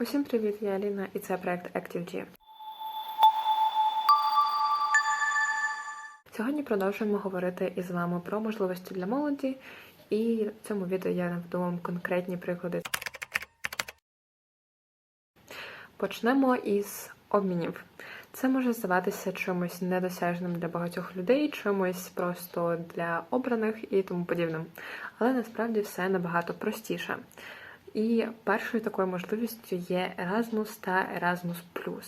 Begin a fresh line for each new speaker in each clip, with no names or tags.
Усім привіт, я Аліна, і це проект ActiveG. Сьогодні продовжуємо говорити із вами про можливості для молоді, і в цьому відео я наведу вам конкретні приклади. Почнемо із обмінів. Це може здаватися чимось недосяжним для багатьох людей, чимось просто для обраних і тому подібним. Але насправді все набагато простіше. І першою такою можливістю є Erasmus та Erasmus+.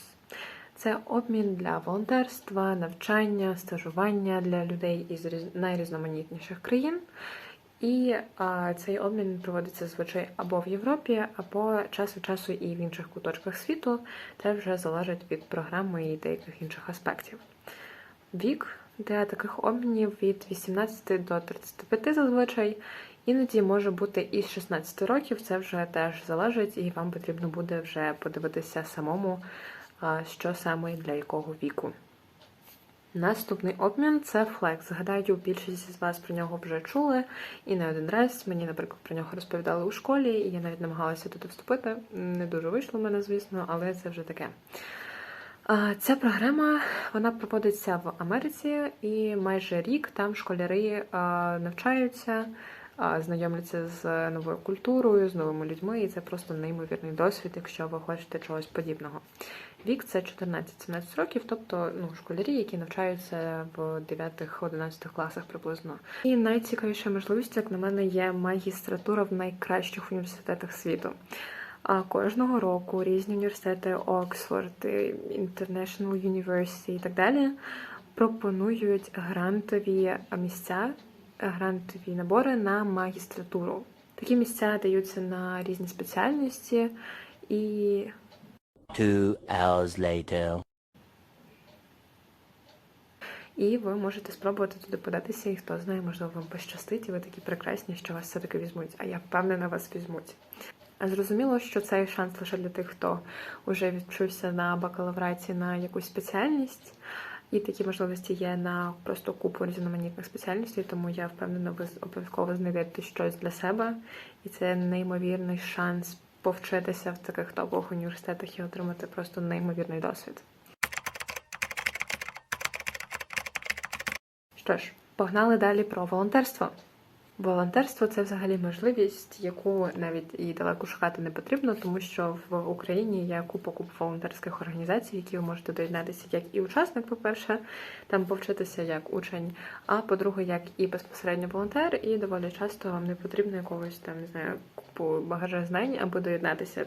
Це обмін для волонтерства, навчання, стажування для людей із різ- найрізноманітніших країн. І а, цей обмін проводиться зазвичай або в Європі, або час від часу і в інших куточках світу. Це вже залежить від програми і деяких інших аспектів. Вік для таких обмінів від 18 до 35 зазвичай. Іноді може бути і з 16 років, це вже теж залежить, і вам потрібно буде вже подивитися самому, що саме для якого віку. Наступний обмін це Flex. Згадаю, більшість з вас про нього вже чули і не один раз. Мені, наприклад, про нього розповідали у школі, і я навіть намагалася туди вступити. Не дуже вийшло в мене, звісно, але це вже таке. Ця програма вона проводиться в Америці, і майже рік там школяри навчаються, знайомляться з новою культурою, з новими людьми, і це просто неймовірний досвід, якщо ви хочете чогось подібного. Вік це 14-17 років, тобто ну, школярі, які навчаються в 9-11 класах приблизно. І найцікавіша можливість, як на мене, є магістратура в найкращих університетах світу. А кожного року різні університети Оксфорд, International University і так далі пропонують грантові місця, грантові набори на магістратуру. Такі місця даються на різні спеціальності і
Two hours later.
І ви можете спробувати туди податися, і хто знає, можливо, вам пощастить, і ви такі прекрасні, що вас все-таки візьмуть. А я впевнена, вас візьмуть. Зрозуміло, що цей шанс лише для тих, хто вже відчувся на бакалавраті на якусь спеціальність. І такі можливості є на просто купу різноманітних спеціальностей, тому я впевнена, ви обов'язково знайдете щось для себе, і це неймовірний шанс повчитися в таких топових університетах і отримати просто неймовірний досвід. Що ж, погнали далі про волонтерство. Волонтерство це взагалі можливість, яку навіть і далеко шукати не потрібно, тому що в Україні є купа куп волонтерських організацій, які ви можете доєднатися як і учасник, по-перше, там повчитися як учень, а по-друге, як і безпосередньо волонтер, і доволі часто вам не потрібно якогось там, не знаю, купу багажа знань, аби доєднатися.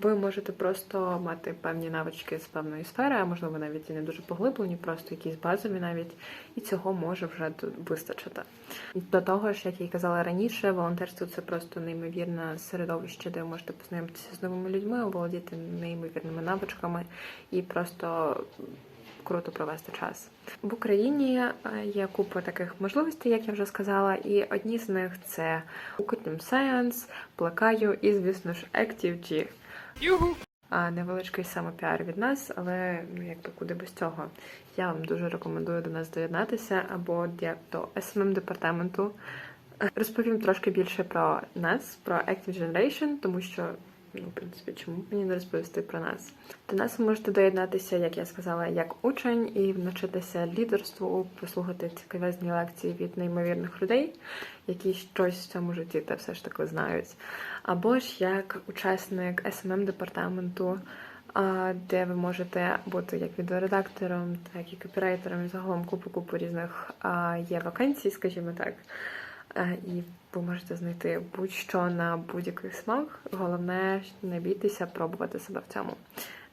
Ви можете просто мати певні навички з певної сфери, а можливо навіть і не дуже поглиблені, просто якісь базові навіть, і цього може вже вистачити. До того ж, як я казала раніше, волонтерство це просто неймовірне середовище, де ви можете познайомитися з новими людьми, оволодіти неймовірними навичками і просто круто провести час. В Україні е, є купа таких можливостей, як я вже сказала, і одні з них це Ukutnim Science, Плакаю і, звісно ж, ActiveG. А невеличкий самопіар від нас, але ну якби куди без цього. Я вам дуже рекомендую до нас доєднатися або як до SMM департаменту. Розповім трошки більше про нас, про Active Generation, тому що, ну, в принципі, чому мені не розповісти про нас? До нас ви можете доєднатися, як я сказала, як учень і навчитися лідерству, послухати цікавезні лекції від неймовірних людей, які щось в цьому житті та все ж таки знають. Або ж як учасник SMM департаменту. Де ви можете бути як відеоредактором, так і копірайтером, і загалом купу-купу різних є вакансій, скажімо так. Е, І ви можете знайти будь-що на будь-який смак. Головне не бійтеся пробувати себе в цьому.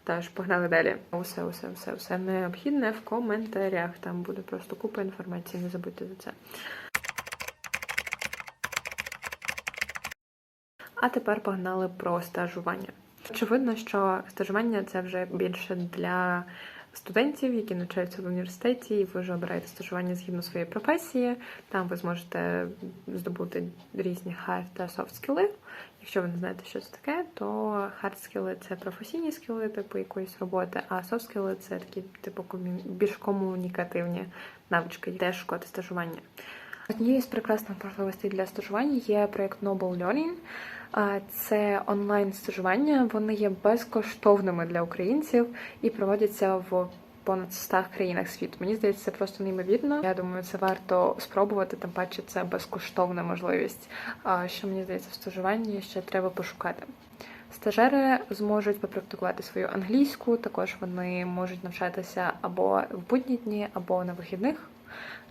Тож погнали далі. Усе, усе, усе, усе необхідне в коментарях. Там буде просто купа інформації, не забудьте за це. А тепер погнали про стажування. Очевидно, що стажування це вже більше для студентів, які навчаються в університеті, і ви вже обираєте стажування згідно своєї професії. Там ви зможете здобути різні hard та soft скіли. Якщо ви не знаєте, що це таке, то hard скіли це професійні скіли, типу якоїсь роботи, а soft скіли це такі типу більш комунікативні навички, теж шкоди стажування. Однією з прекрасних можливостей для стажування є проєкт Noble Learning. Це онлайн стажування. Вони є безкоштовними для українців і проводяться в понад 100 країнах світу. Мені здається, це просто неймовірно. Я думаю, це варто спробувати, тим паче це безкоштовна можливість. А що мені здається, в стажуванні ще треба пошукати. Стажери зможуть попрактикувати свою англійську, також вони можуть навчатися або в будні дні, або на вихідних.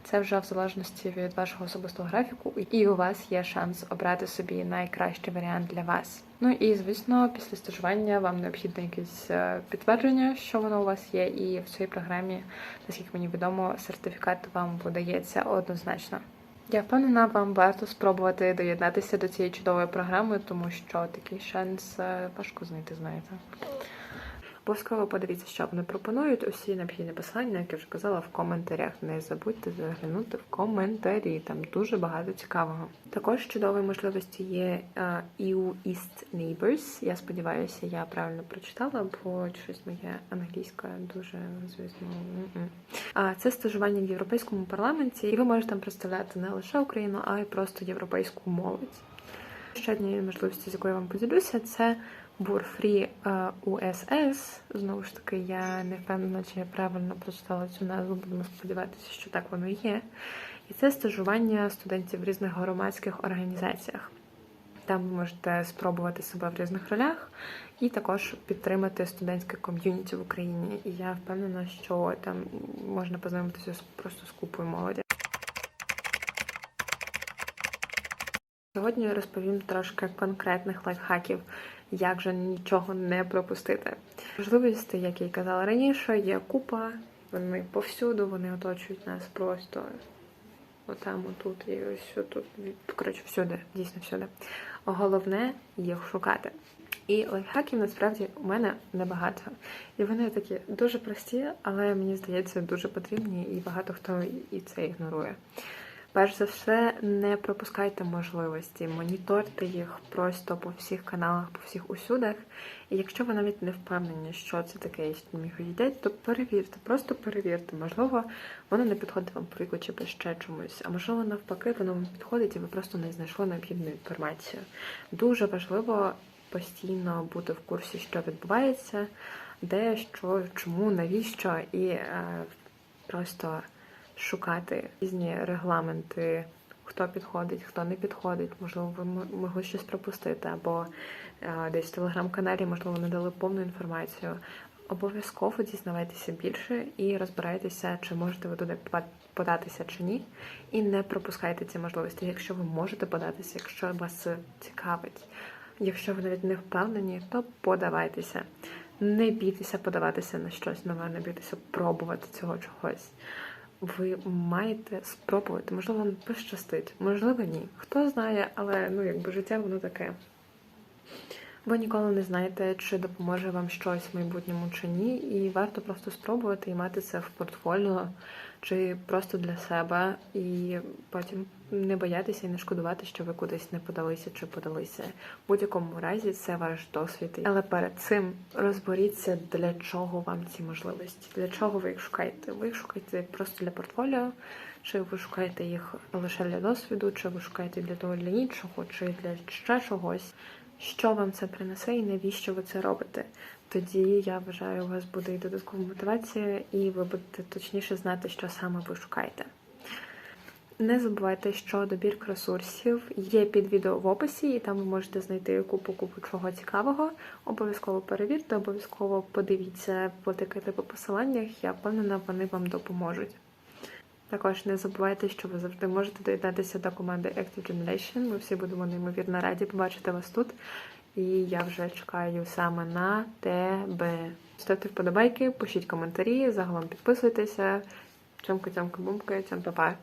Це вже в залежності від вашого особистого графіку, і у вас є шанс обрати собі найкращий варіант для вас. Ну і звісно, після стажування вам необхідне якесь е, підтвердження, що воно у вас є, і в цій програмі, наскільки мені відомо, сертифікат вам видається однозначно. Я впевнена, вам варто спробувати доєднатися до цієї чудової програми, тому що такий шанс е, важко знайти, знаєте. Обов'язково подивіться, що вони пропонують. Усі необхідні посилання, як я вже казала, в коментарях. Не забудьте заглянути в коментарі. Там дуже багато цікавого. Також чудовою можливості є е, EU East Neighbors. Я сподіваюся, я правильно прочитала, бо щось моє англійська дуже звісно. А це стажування в європейському парламенті, і ви можете там представляти не лише Україну, а й просто європейську молодь. Ще однією можливістю, з якою я вам поділюся, це Бурфрі УСС. Знову ж таки, я не впевнена, чи я правильно прочитала цю назву, будемо сподіватися, що так воно і є. І це стажування студентів в різних громадських організаціях. Там ви можете спробувати себе в різних ролях і також підтримати студентське ком'юніті в Україні. І я впевнена, що там можна познайомитися просто з купою молоді. Сьогодні я розповім трошки конкретних лайфхаків, як же нічого не пропустити. Можливості, як я й казала раніше, є купа, вони повсюду, вони оточують нас просто отам, отут і ось тут. Коротше, всюди, дійсно всюди. Головне їх шукати. І лайфхаків насправді у мене небагато. І вони такі дуже прості, але мені здається, дуже потрібні, і багато хто і це ігнорує. Перш за все, не пропускайте можливості, моніторте їх просто по всіх каналах, по всіх усюдах. І якщо ви навіть не впевнені, що це таке, і їх то перевірте, просто перевірте. Можливо, воно не підходить вам віку чи ще чомусь, а можливо, навпаки, воно вам підходить, і ви просто не знайшли необхідну інформацію. Дуже важливо постійно бути в курсі, що відбувається, де, що, чому, навіщо, і е, просто шукати різні регламенти, хто підходить, хто не підходить. Можливо, ви могли щось пропустити, або е, десь в телеграм-каналі, можливо, не дали повну інформацію. Обов'язково дізнавайтеся більше і розбирайтеся, чи можете ви туди податися чи ні. І не пропускайте ці можливості, якщо ви можете податися, якщо вас цікавить. Якщо ви навіть не впевнені, то подавайтеся. Не бійтеся подаватися на щось нове, не бійтеся пробувати цього чогось. Ви маєте спробувати, можливо, вам пощастить, можливо, ні. Хто знає, але ну якби життя воно таке. Ви ніколи не знаєте, чи допоможе вам щось в майбутньому чи ні, і варто просто спробувати і мати це в портфоліо, чи просто для себе, і потім не боятися і не шкодувати, що ви кудись не подалися чи подалися. В будь-якому разі це ваш досвід. Але перед цим розберіться, для чого вам ці можливості, для чого ви їх шукаєте. Ви їх шукаєте просто для портфоліо, чи ви шукаєте їх лише для досвіду, чи ви шукаєте для того для іншого, чи для ще чогось. Що вам це принесе і навіщо ви це робите? Тоді я вважаю, у вас буде і додаткова мотивація, і ви будете точніше знати, що саме ви шукаєте. Не забувайте, що добір ресурсів є під відео в описі, і там ви можете знайти купу купу чого цікавого. Обов'язково перевірте, обов'язково подивіться, потикайте по посиланнях. Я впевнена, вони вам допоможуть. Також не забувайте, що ви завжди можете доєднатися до команди Active Generation. Ми всі будемо неймовірно раді побачити вас тут. І я вже чекаю саме на тебе. Ставте вподобайки, пишіть коментарі, загалом підписуйтеся. Цьомка, цьомка, бумка, цьом, па-па.